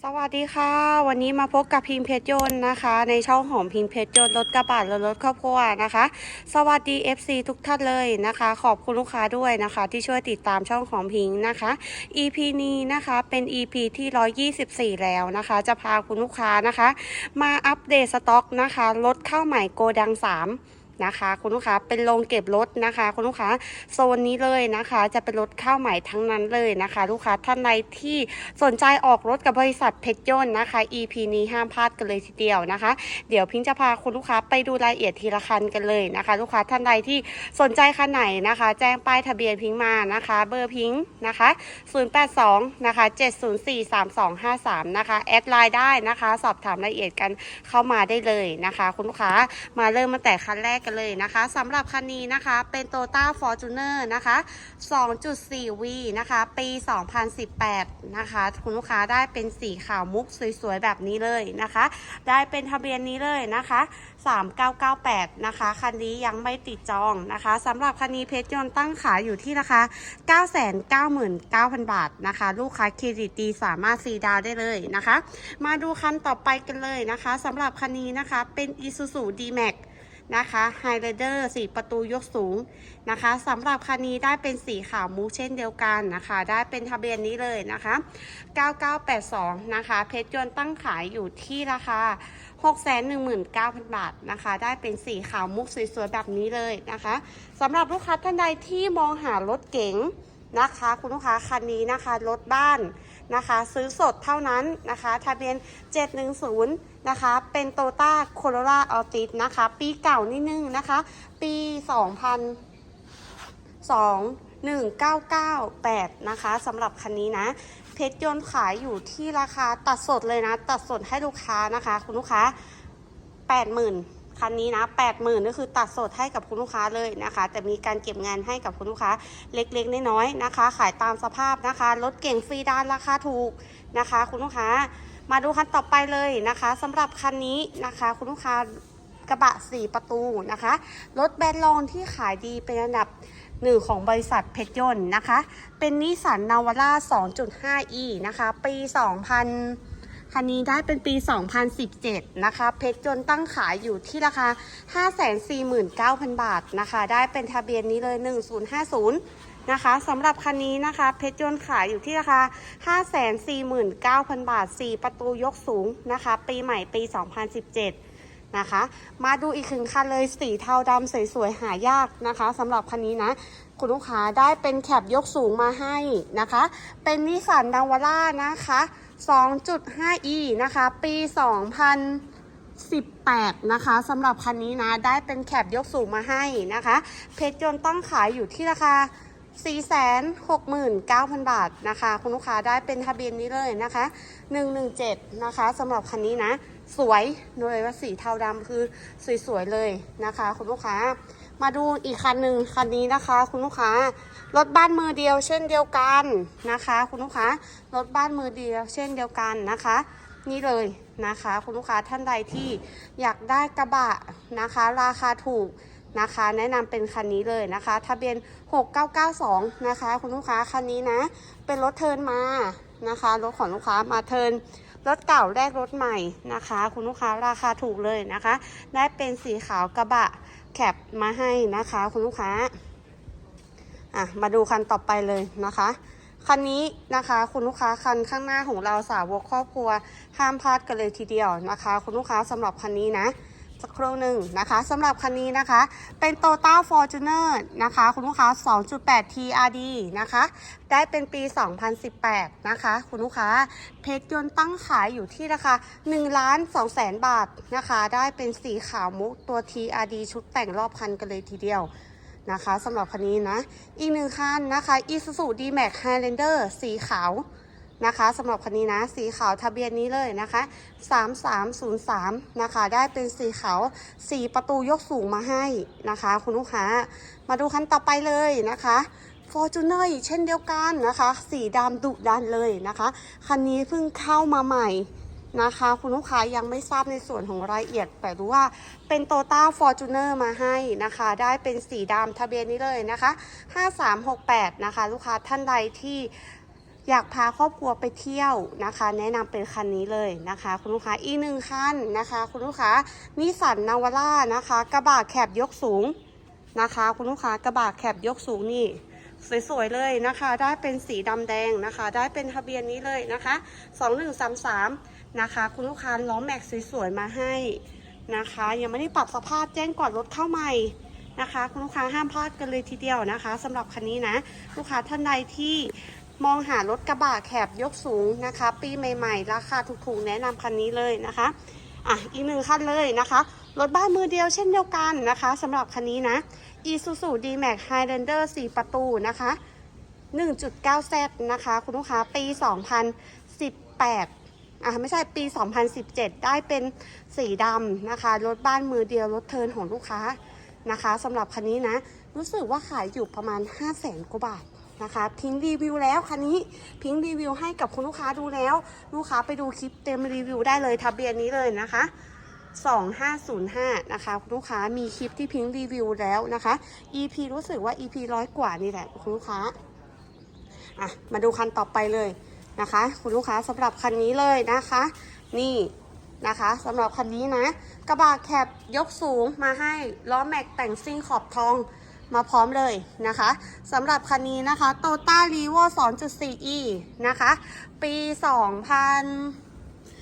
สวัสดีค่ะ วันนี้มาพบกับพิมเพชรยนต์นะคะ ในช่องของพิมเพชรยนต์รถกระบะและรถครอบครัวนะคะ สวัสดี FC ทุกท่านเลยนะคะ ขอบคุณลูกค้าด้วยนะคะ ที่ช่วยติดตามช่องของพิงนะคะ EP นี้นะคะเป็น EP ที่ 124 แล้วนะคะ จะพาคุณลูกค้านะคะ มาอัปเดตสต็อกนะคะรถเข้าใหม่โกดัง 3 นะคะ คุณลูกค้าเป็นโรงเก็บรถนะคะ คุณลูกค้าโซนนี้เลยนะคะ จะเป็นรถเข้าใหม่ทั้งนั้นเลยนะคะ ลูกค้าท่านใดที่สนใจออกรถกับบริษัทเพชรยนต์นะคะ EP นี้ห้ามพลาดกันเลยทีเดียวนะคะ เดี๋ยวพิงจะพาคุณลูกค้าไปดูรายละเอียดทีละคันกันเลยนะคะ ลูกค้าท่านใดที่สนใจคันไหนนะคะ แจ้งป้ายทะเบียนพิงมานะคะ เบอร์พิงนะคะ 082 นะคะ 7043253 นะคะ แอดไลน์ได้นะคะ สอบถามรายละเอียดกันเข้ามาได้เลยนะคะ คุณลูกค้ามาเริ่มมาแต่คันแรกกันเลยนะคะสำหรับคันนี้นะคะเป็น Toyota Fortuner นะคะ 2.4V นะคะ ปี 2018 นะคะ คุณลูกค้าได้เป็นสีขาวมุกสวยๆ แบบนี้เลยนะคะ ได้เป็นทะเบียนนี้เลยนะคะ 3998 นะคะ คันนี้ยังไม่ติดจองนะคะสำหรับคันนี้เพชรยนต์ตั้งขายอยู่ที่ราคา 999,000 บาทนะคะ ลูกค้าเครดิตดีสามารถซีดาวได้เลยนะคะ มาดูคันต่อไปกันเลยนะคะสำหรับคันนี้นะคะเป็น Isuzu D-Max นะคะ Highlander สีประตูยกสูงนะคะสำหรับคันนี้ได้เป็นสีขาวมุกเช่นเดียวกันนะคะ ได้เป็นทะเบียนนี้เลยนะคะ 9982 นะคะ เพชรยนต์ตั้งขายอยู่ที่ราคา 619,000 บาทนะคะ ได้เป็นสีขาวมุกสวยๆแบบนี้เลยนะคะสำหรับลูกค้าท่านใดที่มองหารถเก๋ง นะคะ คุณลูกค้าคันนี้นะคะรถบ้านนะคะ ซื้อสดเท่านั้นนะคะทะเบียน 710 นะคะ เป็นโตต้าโคโรล่าออติสนะคะ ปีเก่านิดนึงนะคะ ปี 2000 2 1 9 9 8 นะคะสำหรับคันนี้นะเพชรยนต์ขายอยู่ที่ราคาตัดสดเลยนะ ตัดสดให้ลูกค้านะคะ คุณลูกค้า 80,000 คันนี้นะ80,000ก็คือตัดสดให้กับคุณลูกค้าเลยนะคะ แต่มีการเก็บงานให้กับคุณลูกค้าเล็กๆน้อยๆนะคะ ขายตามสภาพนะคะ รถเก่งฟรีดานราคาถูกนะคะ คุณลูกค้ามาดูคันต่อไปเลยนะคะสำหรับคันนี้นะคะ คุณลูกค้ากระบะ 4 ประตูนะคะ รถแบรนด์รองที่ขายดีเป็นอันดับหนึ่งของบริษัทเพชรยนต์นะคะ เป็นนิสสันนาวาร่า 2.5e นะคะ ปี 2000 คันนี้ได้เป็นปี 2017 นะคะ เพชรยนตั้งขายอยู่ที่ราคา 549,000 บาทนะคะ ได้เป็นทะเบียนนี้เลย 1050 นะคะสำหรับคันนี้นะคะ เพชรยนขายอยู่ที่ราคา 549,000 บาท 4 ประตูยกสูงนะคะ ปีใหม่ปี 2017นะคะ มาดูอีกถึงคันเลยสีเทาดำสวยๆหายากนะคะสำหรับคันนี้นะ คุณลูกค้าได้เป็นแคปยกสูงมาให้นะคะ เป็นนิสสันนาวาร่านะคะ 2.5e นะคะ ปี 2018 นะคะสำหรับคันนี้นะ ได้เป็นแคปยกสูงมาให้นะคะ เพชรยนต์ตั้งขายอยู่ที่ราคา 469,000 บาทนะคะ คุณลูกค้าได้เป็นทะเบียนนี้เลยนะคะ 117 นะคะสำหรับคันนี้นะ สวยเลยว่าสีเทาดำคือสวยๆเลยนะคะ คุณลูกค้า มาดูอีกคันหนึ่งคันนี้นะคะ คุณลูกค้ารถบ้านมือเดียว เช่นเดียวกันนะคะ คุณลูกค้ารถบ้านมือเดียว เช่นเดียวกันนะคะ นี่เลยนะคะ คุณลูกค้าท่านใดที่อยากได้กระบะนะคะ ราคาถูกนะคะ แนะนำเป็นคันนี้เลยนะคะ ทะเบียน 6992 นะคะ คุณลูกค้าคันนี้นะ เป็นรถเทินมานะคะรถของลูกค้ามาเทิน รถเก่าแลกรถใหม่นะคะ คุณลูกค้าราคาถูกเลยนะคะ ได้เป็นสีขาวกระบะแคปมาให้นะคะ คุณลูกค้าอะมาดูคันต่อไปเลยนะคะคันนี้นะคะคุณลูกค้าคันข้างหน้าของเราสาวกครอบครัวห้ามพลาดกันเลยทีเดียวนะคะ คุณลูกค้าสำหรับคันนี้นะ สักครู่หนึ่งนะคะสำหรับคันนี้นะคะ เป็น Toyota Fortuner นะคะ คุณลูกค้า 2.8 TRD นะคะ ได้เป็นปี 2018 นะคะ คุณลูกค้า เพชรยนต์ตั้งขายอยู่ที่ราคา1ล้าน2แสนบาทนะคะ ได้เป็นสีขาวมุกตัว TRD ชุดแต่งรอบคันกันเลยทีเดียวนะคะสำหรับคันนี้นะ อีกหนึ่งคันนะคะ Isuzu D-Max Highlander สีขาว นะคะสำหรับคันนี้นะสีขาวทะเบียนนี้เลยนะคะ 3303 นะคะ ได้เป็นสีขาวสีประตูยกสูงมาให้นะคะ คุณลูกค้ามาดูคันต่อไปเลยนะคะ Fortuner อีกเช่นเดียวกันนะคะ สีดำดุดันเลยนะคะ คันนี้เพิ่งเข้ามาใหม่นะคะ คุณลูกค้ายังไม่ทราบในส่วนของรายละเอียด แต่รู้ว่าเป็นโตต้าฟอร์จูเนอร์มาให้นะคะ ได้เป็นสีดำทะเบียนนี้เลยนะคะ 5368 นะคะ ลูกค้าท่านใดที่ อยากพาครอบครัวไปเที่ยวนะคะ แนะนำเป็นคันนี้เลยนะคะ คุณลูกค้าอีกหนึ่งคันนะคะ คุณลูกค้านิสันนาวาร่านะคะ กระบะแคบยกสูงนะคะ คุณลูกค้ากระบะแคบยกสูงนี่สวยๆเลยนะคะ ได้เป็นสีดำแดงนะคะ ได้เป็นทะเบียนนี้เลยนะคะ2133นะคะ คุณลูกค้าล้อแม็กสวยๆมาให้นะคะ ยังไม่ได้ปรับสภาพแจ้งก่อนรถเข้าใหม่นะคะ คุณลูกค้าห้ามพลาดกันเลยทีเดียวนะคะสำหรับคันนี้นะ ลูกค้าท่านใดที่ มองหารถกระบะแคบยกสูงนะคะ ปีใหม่ๆ ราคาถูกๆ แนะนำคันนี้เลยนะคะอะอีกหนึ่งคันเลยนะคะ รถบ้านมือเดียวเช่นเดียวกันนะคะสำหรับคันนี้นะ Isuzu D-Max Highlander 4 ประตูนะคะ 1.9Z นะคะ คุณลูกค้าปี 2018อะไม่ใช่ปี 2017 ได้เป็นสีดำนะคะ รถบ้านมือเดียวรถเทินของลูกค้านะคะสำหรับคันนี้นะ รู้สึกว่าขายอยู่ประมาณ 5 0 0แสนกว่าบาท นะคะพิงค์รีวิวแล้วคันนี้พิงค์รีวิวให้กับคุณลูกค้าดูแล้ว ลูกค้าไปดูคลิปเต็มรีวิวได้เลยทะเบียนนี้เลยนะคะ2505 นะคะคุณลูกค้ามีคลิปที่พิงค์รีวิวแล้วนะคะ EP รู้สึกว่า EP ร้อยกว่านี่แหละคุณลูกค้าอะมาดูคันต่อไปเลยนะคะ คุณลูกค้าสำหรับคันนี้เลยนะคะ นี่นะคะสำหรับคันนี้นะ กระบะแคบยกสูงมาให้ล้อแม็กแต่งซิ่งขอบทอง มาพร้อมเลยนะคะสำหรับคันนี้นะคะ t o ต้า r ีโว 2.4e นะคะ ปี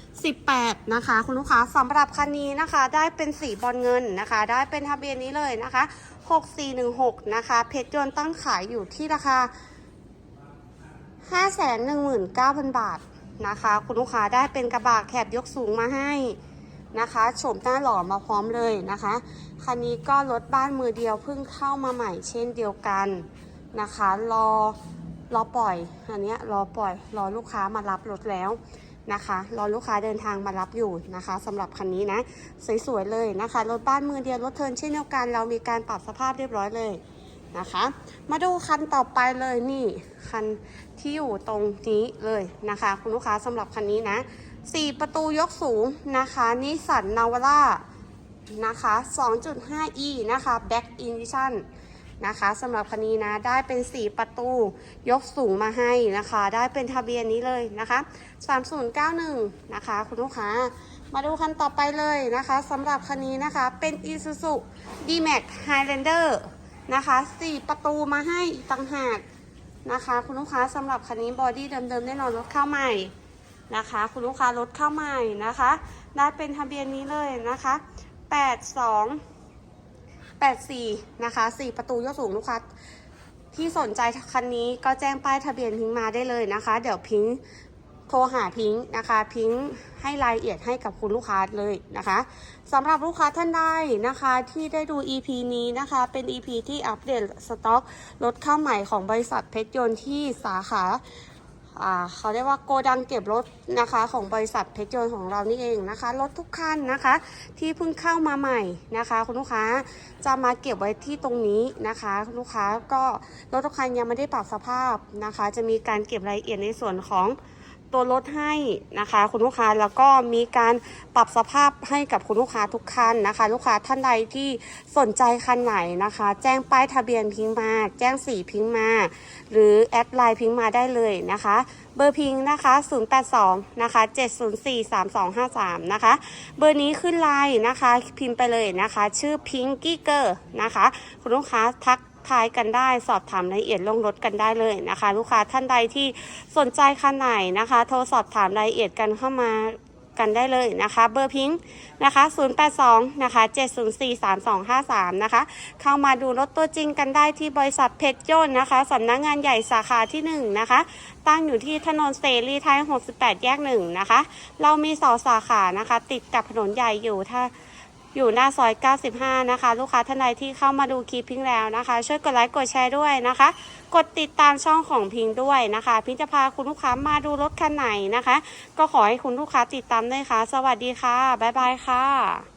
2018 นะคะ คุณลูกค้าสำหรับคันนี้นะคะ ได้เป็นสีบอลเงินนะคะ ได้เป็นทะเบียนนี้เลยนะคะ 6416 นะคะ เพชรยนต์ตั้งขายอยู่ที่ราคา 519,000 บาทนะคะ คุณลูกค้าได้เป็นกระบะแคบยกสูงมาให้นะคะ โฉมหน้าหล่อมาพร้อมเลยนะคะ คันนี้ก็รถบ้านมือเดียวเพิ่งเข้ามาใหม่เช่นเดียวกันนะคะ รอรอปล่อยอันนี้รอปล่อย รอลูกค้ามารับรถแล้วนะคะ รอลูกค้าเดินทางมารับอยู่นะคะสำหรับคันนี้นะสวยๆเลยนะคะรถบ้านมือเดียวรถเทิร์นเช่นเดียวกัน เรามีการปรับสภาพเรียบร้อยเลยนะคะ มาดูคันต่อไปเลยนี่คันที่อยู่ตรงนี้เลยนะคะ คุณลูกค้าสำหรับคันนี้นะ 4 ประตูยกสูงนะคะนิสสันนาวาร่า นะคะ 2.5e นะคะ Back Edition นะคะสำหรับคันนี้นะได้เป็น4ประตูยกสูงมาให้นะคะ ได้เป็นทะเบียนนี้เลยนะคะ 3091 นะคะ คุณลูกค้า มาดูคันต่อไปเลยนะคะสำหรับคันนี้นะคะเป็น Isuzu D-Max Highlander นะคะ4ประตูมาให้อีกต่างหากนะคะ คุณลูกค้าสำหรับคันนี้บอดี้เดิมๆแน่นอนรถเข้าใหม่นะคะ คุณลูกค้ารถเข้าใหม่นะคะ ได้เป็นทะเบียนนี้เลยนะคะ 82 84นะคะ4ประตูยกสูงลูกค้าที่สนใจคันนี้ก็แจ้งป้ายทะเบียนพิงมาได้เลยนะคะ เดี๋ยวพิงโทรหาพิงนะคะ พิงให้รายละเอียดให้กับคุณลูกค้าเลยนะคะสำหรับลูกค้าท่านใดนะคะที่ได้ดู EP นี้นะคะ เป็น EP ที่อัปเดตสต็อกรถเข้าใหม่ของบริษัทเพชรยนต์ที่สาขา เขาเรียกว่าโกดังเก็บรถนะคะของบริษัทเพชรยนต์ของเรานี่เองนะคะ รถทุกคันนะคะ ที่เพิ่งเข้ามาใหม่นะคะ คุณลูกค้าจะมาเก็บไว้ที่ตรงนี้นะคะคุณลูกค้าก็รถทุกคันยังไม่ได้ปรับสภาพนะคะ จะมีการเก็บรายละเอียดในส่วนของ ตัวรถให้นะคะ คุณลูกค้าแล้วก็มีการปรับสภาพให้กับคุณลูกค้าทุกคันนะคะ ลูกค้าท่านใดที่สนใจคันไหนนะคะ แจ้งป้ายทะเบียนพิงค์มา แจ้งสีพิงค์มา หรือแอดไลน์พิงค์มาได้เลยนะคะ เบอร์พิงค์นะคะ 082 นะคะ 704 3253 นะคะ เบอร์นี้ขึ้นไลน์นะคะ พิมพ์ไปเลยนะคะ ชื่อพิงกี้เกอร์นะคะ คุณลูกค้าทัก ทายกันได้ สอบถามรายละเอียดลงรถกันได้เลยนะคะ ลูกค้าท่านใดที่สนใจคันไหนนะคะ โทรสอบถามรายละเอียดกันเข้ามากันได้เลยนะคะ เบอร์พิงค์นะคะ 082 นะคะ 704 3253 นะคะ เข้ามาดูรถตัวจริงกันได้ที่บริษัทเพชรยนต์นะคะสำนักงงานใหญ่สาขาที่ 1 นะคะ ตั้งอยู่ที่ถนนเสรีไทย 68 แยก 1 นะคะ เรามีสองสาขานะคะ ติดกับถนนใหญ่อยู่ถ้า อยู่หน้าซอย 95 นะคะ ลูกค้าท่านใดที่เข้ามาดูคลิปพิงแล้วนะคะ ช่วยกดไลค์กดแชร์ด้วยนะคะ กดติดตามช่องของพิงด้วยนะคะ พิงจะพาคุณลูกค้ามาดูรถคันไหนนะคะ ก็ขอให้คุณลูกค้าติดตามด้วยค่ะ สวัสดีค่ะ บ๊ายบายค่ะ